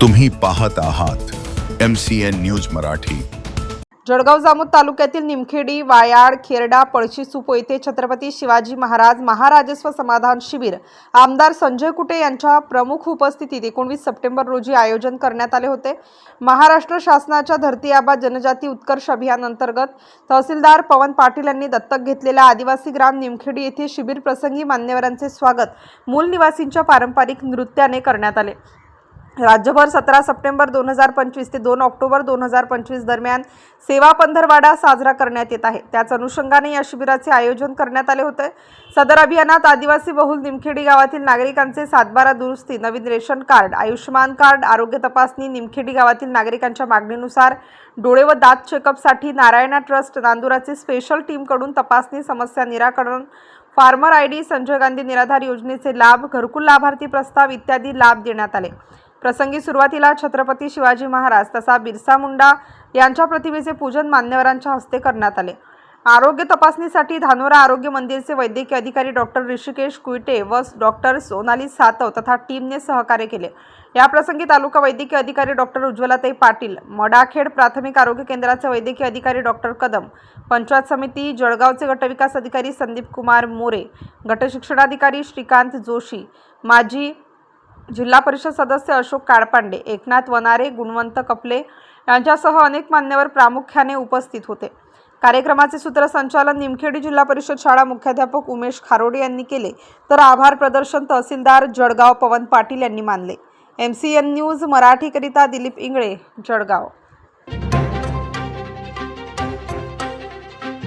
तुम्ही पाहत आहात M C N news Marathi. Jalgaon Jamod तालुक्यातील निमखेडी वायाड खेरडा पळशी सुपो येथे छत्रपती शिवाजी महाराज महाराजस्व समाधान शिबिर. आमदार संजय कुटे यांच्या प्रमुख उपस्थितीत एकोणवीस सप्टेंबर रोजी आयोजन करण्यात आले होते. महाराष्ट्र शासनाच्या धरती आबा जनजाती उत्कर्ष अभियान अंतर्गत तहसीलदार पवन पाटील यांनी दत्तक घेतलेल्या आदिवासी ग्राम निमखेडी येथे शिबिर प्रसंगी मान्यवरांचे स्वागत. मूल निवासींच्या पारंपरिक नृत्याने करण्यात आले. राज्यभर सतरा सप्टेंबर दोन हजार पंचवीस ते दोन ऑक्टोबर दोन हजार पंचवीस दरम्यान सेवा पंधरवाडा साजरा करण्यात येत आहे. त्याच अनुषंगाने या शिबिराचे आयोजन करण्यात आले होते. सदर अभियानात आदिवासी बहुल निमखेडी गावातील नागरिकांचे सातबारा दुरुस्ती नवीन रेशन कार्ड आयुष्यमान कार्ड आरोग्य तपासणी निमखेडी गावातील नागरिकांच्या मागणीनुसार डोळे व दात चेकअपसाठी नारायणा ट्रस्ट नांदुराचे स्पेशल टीमकडून तपासणी समस्या निराकरण farmer I D Sanjay Gandhi निराधार योजनेचे लाभ घरकुल लाभार्थी प्रस्ताव इत्यादी लाभ देण्यात आले. प्रसंगी सुरुवातीला छत्रपती शिवाजी महाराज तसा बिरसा मुंडा यांच्या प्रतिमेचे पूजन मान्यवरांच्या हस्ते करण्यात आले. आरोग्य तपासणीसाठी धानोरा आरोग्य मंदिरचे वैद्यकीय अधिकारी डॉक्टर ऋषिकेश कुईटे व डॉक्टर सोनाली सातव तथा टीमने सहकार्य केले. या प्रसंगी तालुका वैद्यकीय अधिकारी डॉक्टर उज्ज्वलाताई पाटील मडाखेड प्राथमिक आरोग्य केंद्राचे वैद्यकीय अधिकारी डॉक्टर कदम पंचायत समिती जळगावचे गटविकास अधिकारी संदीप कुमार मोरे गटशिक्षणाधिकारी श्रीकांत जोशी माजी जिल्हा परिषद सदस्य अशोक काळपांडे एकनाथ वनारे गुणवंत कपले यांच्यासह अनेक मान्यवर प्रामुख्याने उपस्थित होते. कार्यक्रमाचे सूत्रसंचालन निमखेडी जिल्हा परिषद शाळा मुख्याध्यापक उमेश खारोडे यांनी केले. तर आभार प्रदर्शन तहसीलदार जळगाव पवन पाटील यांनी मानले. एम सी एन न्यूज मराठीकरिता दिलीप इंगळे जळगाव.